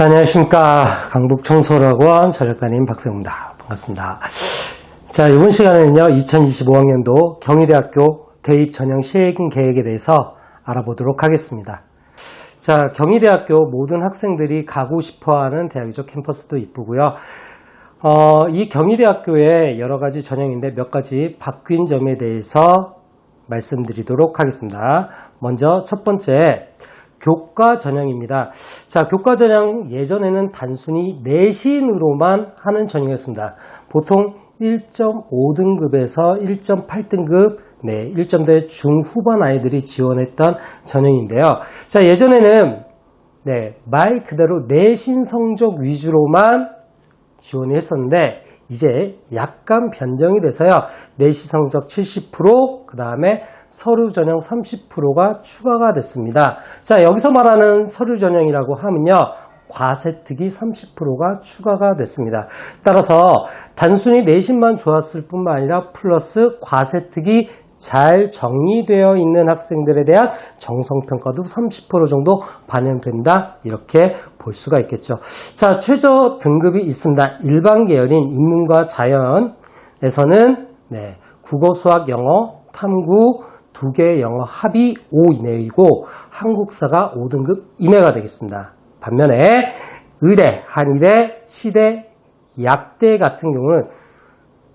자, 안녕하십니까. 강북청소학원 전략단임 박세웅입니다. 반갑습니다. 자, 이번 시간에는요, 2025학년도 경희대학교 대입 전형 시행 계획에 대해서 알아보도록 하겠습니다. 자, 경희대학교 모든 학생들이 가고 싶어 하는 대학이죠. 캠퍼스도 이쁘고요. 어, 이 경희대학교의 여러 가지 전형인데 몇 가지 바뀐 점에 대해서 말씀드리도록 하겠습니다. 먼저 첫 번째, 교과 전형입니다. 자, 교과 전형 예전에는 단순히 내신으로만 하는 전형이었습니다. 보통 1.5등급에서 1.8등급 네, 1점대 중후반 아이들이 지원했던 전형인데요. 자, 예전에는 네, 말 그대로 내신 성적 위주로만 지원을 했었는데 이제 약간 변경이 돼서요. 내시 성적 70%, 그 다음에 서류 전형 30%가 추가가 됐습니다. 자, 여기서 말하는 서류 전형이라고 하면요. 과세특이 30%가 추가가 됐습니다. 따라서 단순히 내신만 좋았을 뿐만 아니라 플러스 과세특이 잘 정리되어 있는 학생들에 대한 정성평가도 30% 정도 반영된다. 이렇게 볼 수가 있겠죠. 자, 최저 등급이 있습니다. 일반 계열인 인문과 자연에서는 네, 국어, 수학, 영어, 탐구, 두개 영어 합이 5 이내이고 한국사가 5등급 이내가 되겠습니다. 반면에 의대, 한의대, 치대, 약대 같은 경우는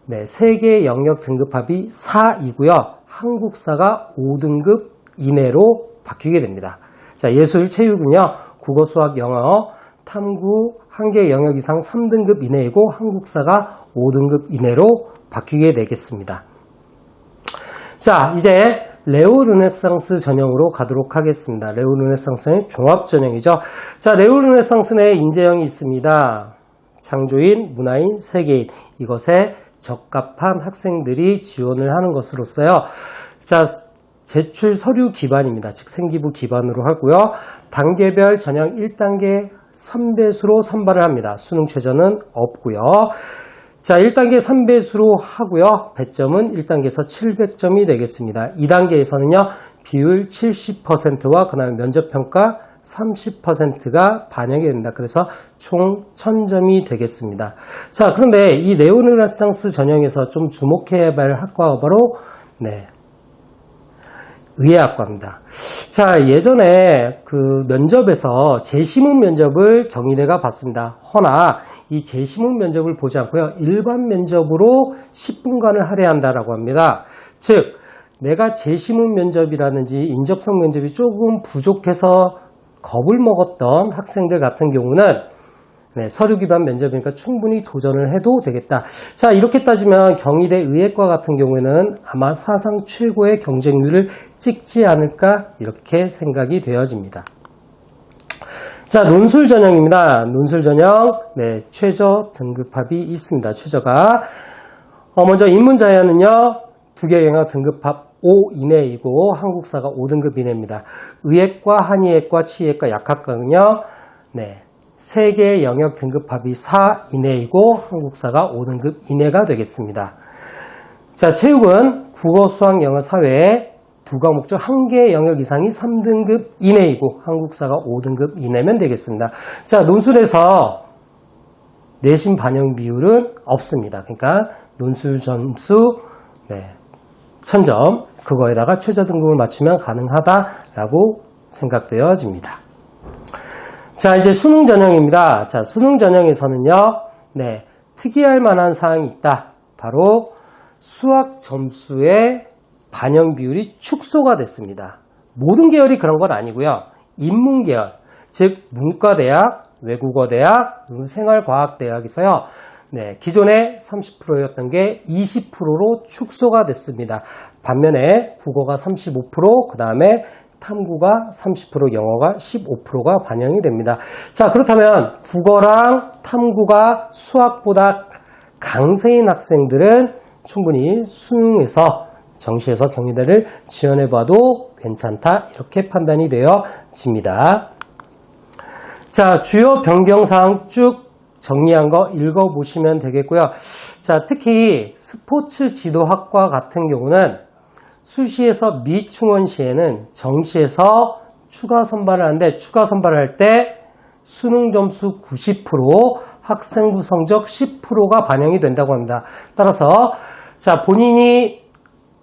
네, 세개 영역 등급합이 4이고요. 한국사가 5등급 이내로 바뀌게 됩니다. 자, 예술, 체육은요. 국어, 수학, 영어, 탐구 한 개 영역 이상 3등급 이내이고 한국사가 5등급 이내로 바뀌게 되겠습니다. 자, 이제 레오 르네상스 전형으로 가도록 하겠습니다. 레오 르네상스는 종합 전형이죠. 자, 레오 르네상스 내 인재형이 있습니다. 창조인, 문화인, 세계인 이것에 적합한 학생들이 지원을 하는 것으로서요. 자, 제출 서류 기반입니다. 즉 생기부 기반으로 하고요. 단계별 전형 1단계 3배수로 선발을 합니다. 수능 최저는 없고요. 자, 1단계 3배수로 하고요. 배점은 1단계에서 700점이 되겠습니다. 2단계에서는요. 비율 70%와 그다음에 면접 평가 30%가 반영이 됩니다. 그래서 총 1000점이 되겠습니다. 자, 그런데 이 네오르네상스 전형에서 좀 주목해야 할 학과가 바로 네. 의예학과입니다. 자, 예전에 그 면접에서 재시문 면접을 경희대가 봤습니다. 허나 이 재시문 면접을 보지 않고요. 일반 면접으로 10분간을 할애한다라고 합니다. 즉, 내가 재시문 면접이라든지 인적성 면접이 조금 부족해서 겁을 먹었던 학생들 같은 경우는 네, 서류 기반 면접이니까 충분히 도전을 해도 되겠다. 자, 이렇게 따지면 경희대 의예과 같은 경우에는 아마 사상 최고의 경쟁률을 찍지 않을까 이렇게 생각이 되어집니다. 자, 논술 전형입니다. 논술 전형, 네, 최저 등급합이 있습니다. 최저가. 어, 먼저 인문자연은요, 두 개 영역 등급합 5 이내이고 한국사가 5등급 이내입니다. 의예과, 한의예과, 치의예과, 약학과는요, 네, 세개 영역 등급합이 4 이내이고 한국사가 5등급 이내가 되겠습니다. 자, 체육은 국어, 수학, 영어, 사회 두 과목 중 한 개 영역 이상이 3등급 이내이고 한국사가 5등급 이내면 되겠습니다. 자, 논술에서 내신 반영 비율은 없습니다. 그러니까 논술 점수 네, 1000점 그거에다가 최저 등급을 맞추면 가능하다라고 생각되어집니다. 자, 이제 수능 전형입니다. 자, 수능 전형에서는요, 네, 특이할 만한 사항이 있다. 바로 수학 점수의 반영 비율이 축소가 됐습니다. 모든 계열이 그런 건 아니고요. 인문 계열, 즉 문과대학, 외국어대학, 생활과학대학에서요. 네, 기존에 30%였던 게 20%로 축소가 됐습니다. 반면에 국어가 35%, 그 다음에 탐구가 30%, 영어가 15%가 반영이 됩니다. 자, 그렇다면 국어랑 탐구가 수학보다 강세인 학생들은 충분히 수능에서 정시에서 경희대를 지원해봐도 괜찮다 이렇게 판단이 되어집니다. 자, 주요 변경사항 쭉 정리한 거 읽어보시면 되겠고요. 자, 특히 스포츠 지도학과 같은 경우는 수시에서 미충원시에는 정시에서 추가 선발을 하는데 추가 선발을 할 때 수능 점수 90%, 학생부 성적 10%가 반영이 된다고 합니다. 따라서 자 본인이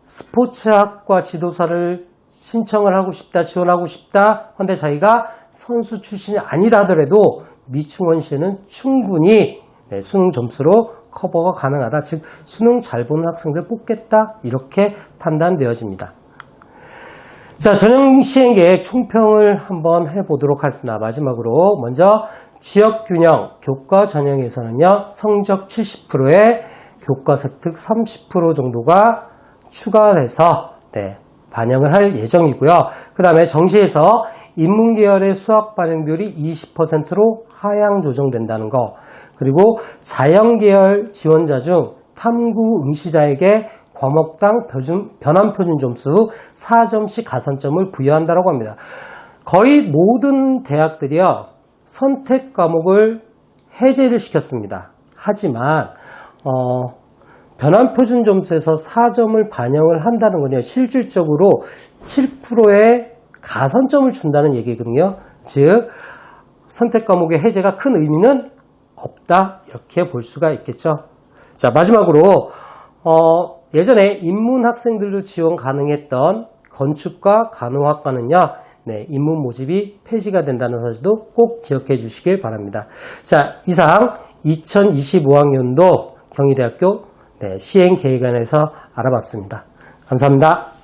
스포츠학과 지도사를 신청을 하고 싶다, 지원하고 싶다. 근데 자기가 선수 출신이 아니다 하더라도 미충원 시에는 충분히 네, 수능 점수로 커버가 가능하다. 즉 수능 잘 보는 학생들 뽑겠다. 이렇게 판단되어집니다. 자, 전형 시행 계획 총평을 한번 해보도록 하겠습니다. 마지막으로 먼저 지역 균형 교과 전형에서는요 성적 70%에 교과 습득 30% 정도가 추가돼서 네, 반영을 할 예정이고요. 그 다음에 정시에서 인문계열의 수학 반영비율이 20%로 하향 조정된다는 거. 그리고 자연계열 지원자 중 탐구 응시자에게 과목당 표준, 변환 표준 점수 4점씩 가산점을 부여한다고 합니다. 거의 모든 대학들이요, 선택 과목을 해제를 시켰습니다. 하지만, 어, 변환 표준 점수에서 4점을 반영을 한다는 건요, 실질적으로 7%의 가산점을 준다는 얘기거든요. 즉, 선택 과목의 해제가 큰 의미는 없다. 이렇게 볼 수가 있겠죠. 자, 마지막으로, 어, 예전에 인문 학생들도 지원 가능했던 건축과 간호학과는요, 네, 인문 모집이 폐지가 된다는 사실도 꼭 기억해 주시길 바랍니다. 자, 이상 2025학년도 경희대학교 네, 시행 계획안에서 알아봤습니다. 감사합니다.